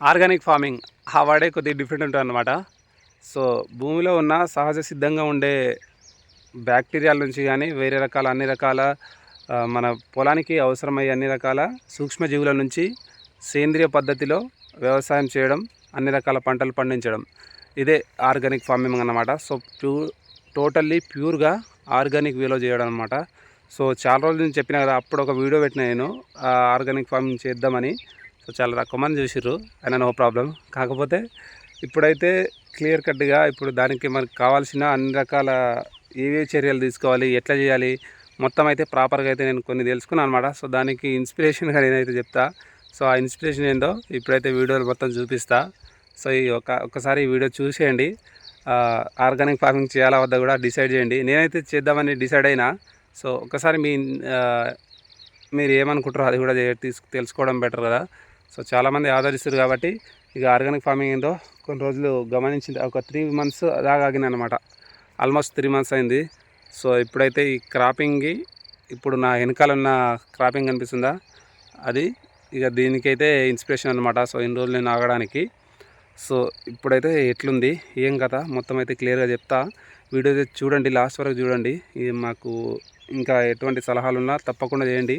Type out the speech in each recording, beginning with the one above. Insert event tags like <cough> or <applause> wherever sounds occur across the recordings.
Organic farming. ఆ వాడే కొద్దిగా డిఫరెంట్ ఉంటుంది అనమాట సో భూమిలో ఉన్న సహజ సిద్ధంగా ఉండే బ్యాక్టీరియాల నుంచి కానీ వేరే రకాల అన్ని రకాల మన పొలానికి అవసరమయ్యే అన్ని రకాల సూక్ష్మజీవుల నుంచి సేంద్రియ పద్ధతిలో వ్యవసాయం చేయడం అన్ని రకాల పంటలు పండించడం ఇదే ఆర్గానిక్ ఫార్మింగ్ అన్నమాట. సో ప్యూర్ టోటల్లీ ప్యూర్గా ఆర్గానిక్ వేలో చేయడం అనమాట సో చాలా రోజుల నుంచి చెప్పిన కదా అప్పుడు ఒక వీడియో పెట్టిన నేను ఆర్గానిక్ ఫార్మింగ్ చేద్దామని. సో చాలా తక్కువ మంది చూసిర్రు అయినా నో ప్రాబ్లం. కాకపోతే ఇప్పుడైతే క్లియర్ కట్గా ఇప్పుడు దానికి మనకు కావాల్సిన అన్ని రకాల ఏవే చర్యలు తీసుకోవాలి ఎట్లా చేయాలి మొత్తం అయితే ప్రాపర్గా అయితే నేను కొన్ని తెలుసుకున్నాను అనమాట సో దానికి ఇన్స్పిరేషన్గా నేనైతే చెప్తా సో ఆ ఇన్స్పిరేషన్ ఏందో ఇప్పుడైతే వీడియోలు మొత్తం చూపిస్తా. సో ఈ ఒక ఒకసారి ఈ వీడియో చూసేయండి. ఆర్గానిక్ ఫార్మింగ్ చేయాలా వద్ద కూడా డిసైడ్ చేయండి. నేనైతే చేద్దామని డిసైడ్ అయినా సో ఒకసారి మీ మీరు ఏమనుకుంటారో అది కూడా తీసుకు తెలుసుకోవడం బెటర్ కదా. సో చాలామంది ఆదరిస్తారు కాబట్టి ఇక ఆర్గానిక్ ఫార్మింగ్ ఏందో కొన్ని రోజులు గమనించింది. ఒక త్రీ మంత్స్ దాకా ఆగిన అనమాట ఆల్మోస్ట్ త్రీ మంత్స్ అయింది. సో ఇప్పుడైతే ఈ క్రాపింగ్కి ఇప్పుడు నా వెనకాల ఉన్న క్రాపింగ్ కనిపిస్తుందా? అది ఇక దీనికైతే ఇన్స్పిరేషన్ అనమాట సో ఇన్ని రోజులు నేను ఆగడానికి. సో ఇప్పుడైతే ఎట్లుంది? ఏం కథ? మొత్తం అయితే క్లియర్గా చెప్తా. వీడియో అయితే చూడండి లాస్ట్ వరకు చూడండి. ఇది మాకు ఇంకా ఎటువంటి సలహాలు ఉన్నా తప్పకుండా చేయండి.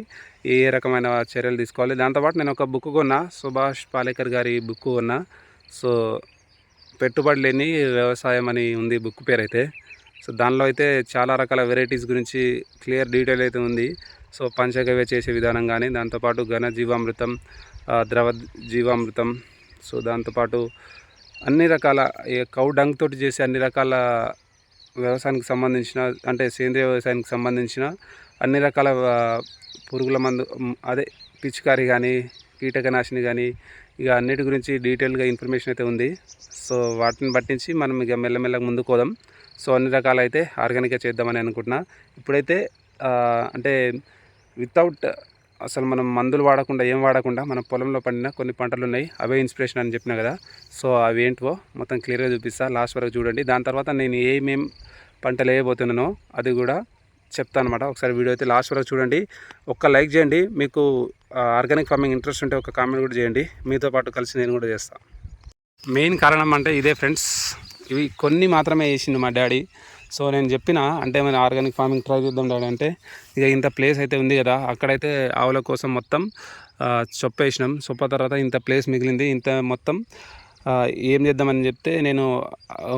ఏ రకమైన చర్యలు తీసుకోవాలి? దాంతోపాటు నేను ఒక బుక్ కొన్నా. సుభాష్ పాలేకర్ గారి బుక్ కొన్నా. సో పెట్టుబడి లేని వ్యవసాయం అని ఉంది బుక్ పేరు అయితే సో దానిలో అయితే చాలా రకాల వెరైటీస్ గురించి క్లియర్ డీటెయిల్ అయితే ఉంది. సో పంచగవ్య చేసే విధానం కానీ దాంతోపాటు ఘన జీవామృతం ద్రవ జీవామృతం. సో దాంతోపాటు అన్ని రకాల కౌ డంగ్ తోటి చేసే అన్ని రకాల వ్యవసాయానికి సంబంధించిన అంటే సేంద్రియ వ్యవసాయానికి సంబంధించిన అన్ని రకాల పురుగుల మందు అదే పిచికారి కానీ కీటకనాశిని కానీ ఇక అన్నిటి గురించి డీటెయిల్గా ఇన్ఫర్మేషన్ అయితే ఉంది. సో వాటిని పట్టించి మనం ఇక మెల్లమెల్లగా ముందుకు పోదాం. సో అన్ని రకాలు అయితే ఆర్గానిక్గా చేద్దామని అనుకుంటున్నా. ఇప్పుడైతే అంటే వితౌట్ అసలు మనం మందులు వాడకుండా ఏం వాడకుండా మన పొలంలో పండిన కొన్ని పంటలు ఉన్నాయి అవే ఇన్స్పిరేషన్ అని చెప్పిన కదా. సో అవి ఏంటివో మొత్తం క్లియర్గా చూపిస్తా. లాస్ట్ వరకు చూడండి. దాని తర్వాత నేను ఏమేం పంటలు వేయబోతున్నానో అది కూడా చెప్తాను అనమాట ఒకసారి వీడియో అయితే లాస్ట్ వరకు చూడండి. ఒక్క లైక్ చేయండి. మీకు ఆర్గానిక్ ఫార్మింగ్ ఇంట్రెస్ట్ ఉంటే ఒక కామెంట్ కూడా చేయండి. మీతో పాటు కలిసి నేను కూడా చేస్తాను మెయిన్ కారణం అంటే ఇదే ఫ్రెండ్స్. ఇవి కొన్ని మాత్రమే వేసిండు మా డాడీ. సో నేను చెప్పిన అంటే మన ఆర్గానిక్ ఫార్మింగ్ ట్రై చేద్దాం డాడీ అంటే ఇక ఇంత ప్లేస్ అయితే ఉంది కదా అక్కడైతే ఆవుల కోసం మొత్తం చొప్ప వేసినాం. చొప్ప తర్వాత ఇంత ప్లేస్ మిగిలింది. ఇంత మొత్తం ఏం చేద్దామని చెప్తే నేను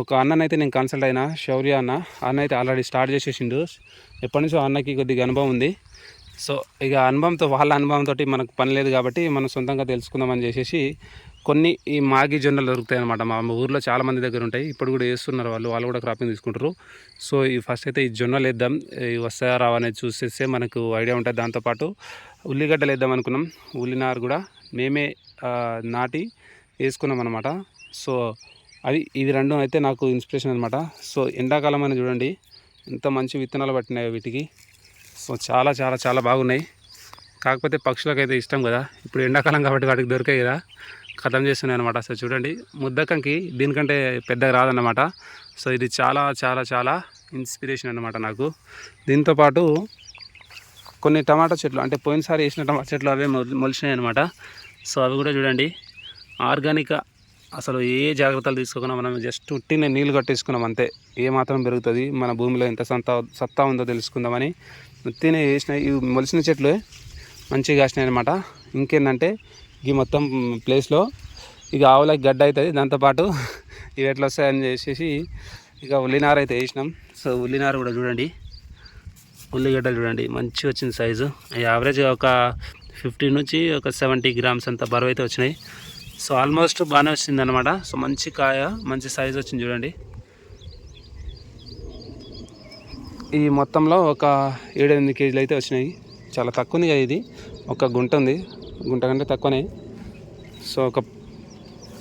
ఒక అన్ననైతే నేను కన్సల్ట్ అయినా శౌర్య అన్న అన్న అయితే ఆల్రెడీ స్టార్ట్ చేసేసిండు. ఎప్పటి నుంచో అన్నకి కొద్దిగా అనుభవం ఉంది. సో ఇక అనుభవంతో వాళ్ళ అనుభవంతో మనకు పని లేదు కాబట్టి మనం సొంతంగా తెలుసుకుందామని చేసేసి కొన్ని ఈ మాగి జొన్నలు దొరుకుతాయి అనమాట మా ఊర్లో చాలా మంది దగ్గర ఉంటాయి. ఇప్పుడు కూడా వేస్తున్నారు వాళ్ళు. వాళ్ళు కూడా క్రాపింగ్ తీసుకుంటారు. సో ఈ ఫస్ట్ అయితే ఈ జొన్నలు వేద్దాం. వస్తాయా రావా చూసేస్తే మనకు ఐడియా ఉంటుంది. దాంతోపాటు ఉల్లిగడ్డలు వేద్దాం అనుకున్నాం. ఉల్లినారు కూడా మేమే నాటి వేసుకున్నాం అనమాట సో అవి ఇవి రెండు అయితే నాకు ఇన్స్పిరేషన్ అనమాట సో ఎండాకాలం అని చూడండి. ఎంత మంచి విత్తనాలు పట్టినాయి వీటికి. సో చాలా చాలా చాలా బాగున్నాయి. కాకపోతే పక్షులకు అయితే ఇష్టం కదా. ఇప్పుడు ఎండాకాలం కాబట్టి వాటికి దొరికాయి కదా. ఖతం చేస్తున్నాయి అనమాట సో చూడండి ముద్దకంకి దీనికంటే పెద్దగా రాదన్నమాట. సో ఇది చాలా చాలా చాలా ఇన్స్పిరేషన్ అనమాట నాకు. దీంతోపాటు కొన్ని టమాటా చెట్లు అంటే పోయినసారి వేసిన టమాటా చెట్లు అవే మొలిచినాయి అనమాట సో అవి కూడా చూడండి ఆర్గానిక్ అసలు ఏ జాగ్రత్తలు తీసుకోకుండా మనం జస్ట్ ఉట్టిన నీళ్ళు కట్టేసుకున్నాం అంతే. ఏ మాత్రం పెరుగుతుంది మన భూమిలో ఎంత సత్తా సత్తా ఉందో తెలుసుకుందామని ఉత్తినే వేసిన ఇవి మొలిసిన చెట్లు మంచిగా కాసినాయి అనమాట ఇంకేందంటే ఈ మొత్తం ప్లేస్లో ఇక ఆవులకి గడ్డ అవుతుంది దాంతోపాటు ఇవి ఎట్లా వస్తాయని చేసేసి ఇక ఉల్లినార అయితే వేసినాం. సో ఉల్లినార కూడా చూడండి. ఉల్లిగడ్డ చూడండి మంచి వచ్చింది సైజు యావరేజ్ ఒక ఫిఫ్టీ నుంచి ఒక సెవెంటీ గ్రామ్స్ అంత బరువు అయితే వచ్చినాయి. సో ఆల్మోస్ట్ బాగానే వచ్చింది అనమాట సో మంచి కాయ మంచి సైజు వచ్చింది చూడండి. ఈ మొత్తంలో ఒక ఏడెనిమిది కేజీలు అయితే వచ్చినాయి. చాలా తక్కువ ఉంది కదా ఇది. ఒక గుంట ఉంది. గుంట కంటే తక్కువనే. సో ఒక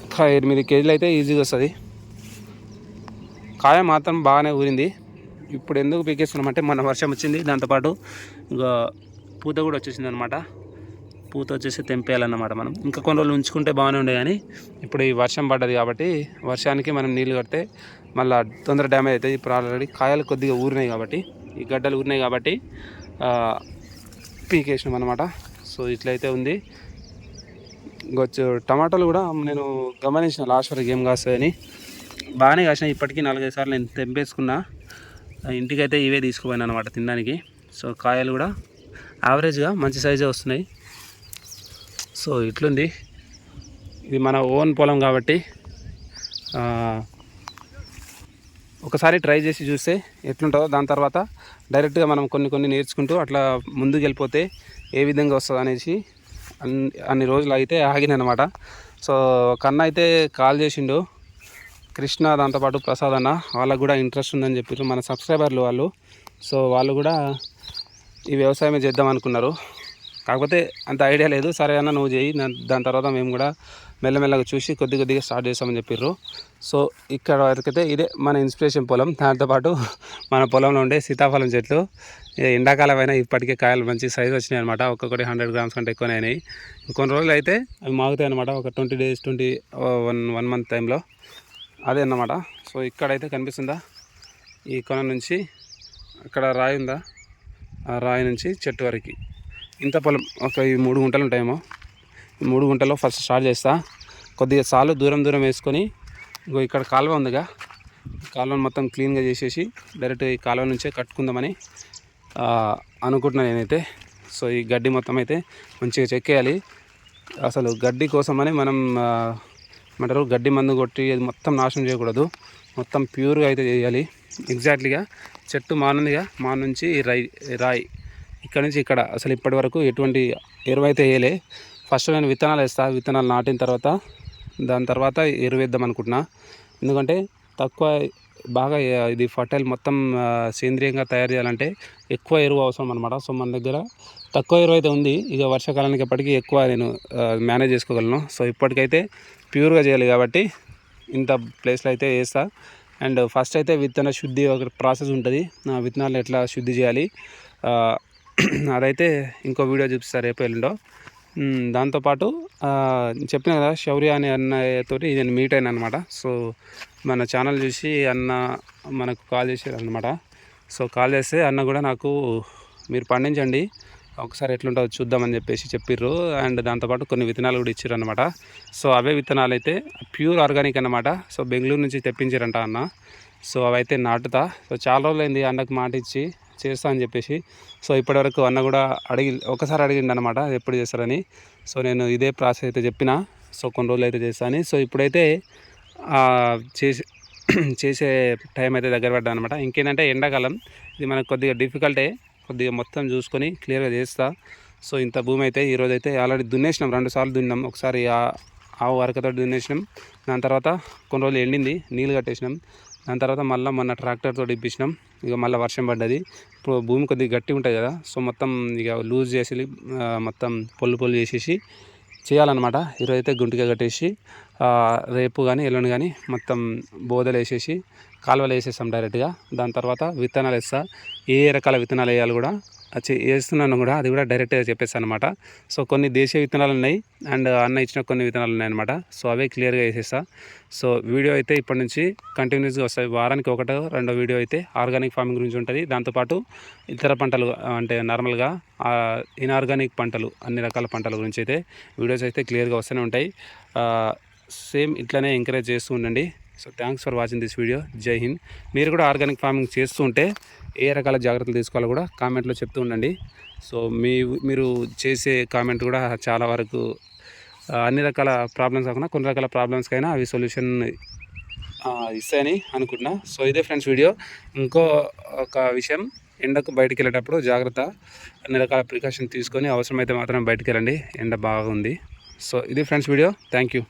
ఒక ఎనిమిది కేజీలు అయితే ఈజీగా వస్తుంది. కాయ మాత్రం బాగానే ఊరింది. ఇప్పుడు ఎందుకు పీకేస్తున్నామంటే మన వర్షం వచ్చింది. దాంతోపాటు ఇంకా పూత కూడా వచ్చేసింది అనమాట పూత వచ్చేసి తెంపేయాలన్నమాట మనం. ఇంకా కొన్ని రోజులు ఉంచుకుంటే బాగానే ఉండే కానీ ఇప్పుడు ఈ వర్షం పడ్డది కాబట్టి వర్షానికి మనం నీళ్ళు కడితే మళ్ళీ తొందర డ్యామేజ్ అవుతుంది ఇప్పుడు ఆల్రెడీ కాయలు కొద్దిగా ఊరినాయి కాబట్టి ఈ గడ్డలు ఊరినాయి కాబట్టి పీకేసినాం అనమాట సో ఇట్లయితే ఉంది. ఇంకొచ్చు టమాటాలు కూడా నేను గమనించిన లాస్ట్ వరకు ఏం కాస్తాయని. బాగానే కాసినాయి. ఇప్పటికీ నాలుగైదు సార్లు నేను తెంపేసుకున్నా. ఇంటికైతే ఇవే తీసుకుపోయాను అనమాట తినడానికి. సో కాయలు కూడా యావరేజ్గా మంచి సైజే వస్తున్నాయి. సో ఇట్లుంది. ఇది మన ఓన్ పొలం కాబట్టి ఒకసారి ట్రై చేసి చూస్తే ఎట్లుంటుందో దాని తర్వాత డైరెక్ట్గా మనం కొన్ని కొన్ని నేర్చుకుంటూ అట్లా ముందుకు వెళ్ళిపోతే ఏ విధంగా వస్తుంది అనేసి అన్ని అన్ని రోజులు అయితే ఆగిననమాట సో కన్న అయితే కాల్ చేసిండు కృష్ణ దాంతోపాటు ప్రసాద్ అన్న వాళ్ళకు కూడా ఇంట్రెస్ట్ ఉందని చెప్పారు మన సబ్స్క్రైబర్లు వాళ్ళు. సో వాళ్ళు కూడా ఈ వ్యవసాయమే చేద్దాం అనుకున్నారు. కాకపోతే అంత ఐడియా లేదు. సరే అన్న నువ్వు చేయి దాని- తర్వాత మేము కూడా మెల్లమెల్లగా చూసి కొద్ది కొద్దిగా స్టార్ట్ చేస్తామని చెప్పిర్రు. సో ఇక్కడ వరకైతే ఇదే మన ఇన్స్పిరేషన్ పొలం. దాంతోపాటు మన పొలంలో ఉండే సీతాఫలం చెట్లు. ఇక ఎండాకాలం అయినా ఇప్పటికే కాయలు మంచి సైజ్ వచ్చినాయి అనమాట ఒక్కొక్కటి హండ్రెడ్ గ్రామ్స్ కంటే ఎక్కువనే అయినాయి. కొన్ని రోజులు అయితే అవి మాగుతాయి అనమాట ఒక twenty days twenty one one month టైంలో. అదే అన్నమాట. సో ఇక్కడైతే కనిపిస్తుందా? ఈ కొన నుంచి అక్కడ రాయి ఉందా? ఆ రాయి నుంచి చెట్టు వరకు. ఇంత పొలం ఒక ఈ మూడు గుంటలు ఉంటాయేమో. ఈ మూడు గుంటల్లో ఫస్ట్ స్టార్ట్ చేస్తా. కొద్దిగా సాలు దూరం దూరం వేసుకొని ఇంకో ఇక్కడ కాలువ ఉందిగా. కాలువను మొత్తం క్లీన్గా చేసేసి డైరెక్ట్ ఈ కాలువ నుంచే కట్టుకుందామని అనుకుంటున్నాను నేనైతే. సో ఈ గడ్డి మొత్తం అయితే మంచిగా చెక్కేయాలి అసలు గడ్డి కోసమని మనం ఏమంటారు గడ్డి మందు కొట్టి అది మొత్తం నాశనం చేయకూడదు. మొత్తం ప్యూర్గా అయితే చేయాలి. ఎగ్జాక్ట్లీగా చెట్టు మానుందిగా. మా నుంచి రై రాయి ఇక్కడ నుంచి ఇక్కడ అసలు ఇప్పటి వరకు ఎటువంటి ఎరువు అయితే వేయలే. ఫస్ట్ నేను విత్తనాలు వేస్తాను విత్తనాలు నాటిన తర్వాత దాని తర్వాత ఎరువేద్దాం అనుకుంటున్నా. ఎందుకంటే తక్కువ బాగా ఇది ఫర్టైల్ మొత్తం సేంద్రియంగా తయారు చేయాలంటే ఎక్కువ ఎరువు అవసరం అనమాట సో మన దగ్గర తక్కువ ఎరువు అయితే ఉంది. ఇక వర్షాకాలానికి ఎప్పటికీ ఎక్కువ నేను మేనేజ్ చేసుకోగలను. సో ఇప్పటికైతే ప్యూర్గా చేయాలి కాబట్టి ఇంత ప్లేస్లో అయితే వేస్తా. అండ్ ఫస్ట్ అయితే విత్తన శుద్ధి ఒక ప్రాసెస్ ఉంటుంది. విత్తనాలు ఎట్లా శుద్ధి చేయాలి? <clears throat> అదైతే ఇంకో వీడియో చూపిస్తారు రేపు ఎల్లుండో. దాంతోపాటు చెప్పిన కదా శౌర్య అనే అన్నయ్యతోటి నేను మీట్ అయినా అనమాట సో మన ఛానల్ చూసి అన్న మనకు కాల్ చేశారు అనమాట సో కాల్ చేస్తే అన్న కూడా నాకు మీరు పండించండి ఒకసారి ఎట్లుంటుందో చూద్దామని చెప్పేసి చెప్పిర్రు. అండ్ దాంతోపాటు కొన్ని విత్తనాలు కూడా ఇచ్చారు అనమాట సో అవే విత్తనాలు అయితే ప్యూర్ ఆర్గానిక్ అనమాట సో బెంగళూరు నుంచి తెప్పించారంట అన్న. సో అవైతే నాటుతా. సో చాలా రోజులైంది అన్నకు మాట ఇచ్చి చేస్తా అని చెప్పేసి. సో ఇప్పటివరకు అన్న కూడా అడిగి ఒకసారి అడిగిండు అనమాట ఎప్పుడు చేస్తారని. సో నేను ఇదే ప్రాసెస్ అయితే చెప్పిన. సో కొన్ని రోజులు అయితే చేస్తాను సో ఇప్పుడైతే చేసి <clears throat> చేసే టైం అయితే దగ్గర పడ్డా అనమాట ఇంకేంటంటే ఎండాకాలం. ఇది మనకు కొద్దిగా డిఫికల్టే. కొద్దిగా మొత్తం చూసుకొని క్లియర్గా చేస్తా. సో ఇంత భూమి అయితే ఈరోజు అయితే ఆల్రెడీ దున్నేసినాం. రెండు సార్లు దున్నాం ఒకసారి ఆ- ఆవు వరకతో దున్నేసినాం. దాని తర్వాత కొన్ని రోజులు ఎండింది. నీళ్ళు కట్టేసినాం. దాని తర్వాత మళ్ళీ మొన్న ట్రాక్టర్తో ఇప్పించినాం. ఇక మళ్ళీ వర్షం పడ్డది. ఇప్పుడు భూమి కొద్దిగా గట్టి ఉంటుంది కదా సో మొత్తం ఇక లూజ్ చేసి మొత్తం పొల్లు పొల్లు చేసేసి చేయాలన్నమాట. ఈరోజు అయితే గుంటిగా కట్టేసి రేపు కానీ ఎల్లుండి కానీ మొత్తం బోదలు వేసేసి కాలువలు వేసేస్తాం డైరెక్ట్గా దాని తర్వాత విత్తనాలు వేస్తా. ఏ ఏ రకాల విత్తనాలు వేయాలి కూడా చే- వేస్తున్నాను కూడా అది కూడా డైరెక్ట్గా చెప్పేస్తాను అనమాట సో కొన్ని దేశీయ విత్తనాలు ఉన్నాయి అండ్ అన్న ఇచ్చిన కొన్ని విత్తనాలు ఉన్నాయి అనమాట సో అవే క్లియర్గా వేసేస్తా. సో వీడియో అయితే ఇప్పటి నుంచి కంటిన్యూస్గా వస్తాయి. వారానికి ఒకటో రెండో వీడియో అయితే ఆర్గానిక్ ఫార్మింగ్ గురించి ఉంటుంది. దాంతోపాటు ఇతర పంటలు అంటే నార్మల్గా ఇన్ఆర్గానిక్ పంటలు అన్ని రకాల పంటల గురించి అయితే వీడియోస్ అయితే క్లియర్గా వస్తూనే ఉంటాయి. సేమ్ ఇట్లనే ఎంకరేజ్ చేస్తూ ఉండండి. So thanks for watching this video Jai Hind మీరు కూడా ఆర్గానిక్ ఫార్మింగ్ చేస్తూ ఉంటే ఏ రకాల జాగ్రత్తలు తీసుకోవాలో కూడా కామెంట్లో చెప్తూ ఉండండి. సో మీ మీరు చేసే కామెంట్ కూడా చాలా వరకు అన్ని రకాల ప్రాబ్లమ్స్ కాకుండా కొన్ని రకాల ప్రాబ్లమ్స్కైనా అవి సొల్యూషన్ ఇస్తాయని అనుకుంటున్నా. సో ఇదే ఫ్రెండ్స్ వీడియో ఇంకో ఒక విషయం ఎండకు బయటికి వెళ్ళేటప్పుడు జాగ్రత్త అన్ని రకాల ప్రికాషన్ తీసుకొని అవసరమైతే మాత్రం బయటికి వెళ్ళండి ఎండ బాగుంది. సో ఇది ఫ్రెండ్స్ వీడియో థ్యాంక్ యూ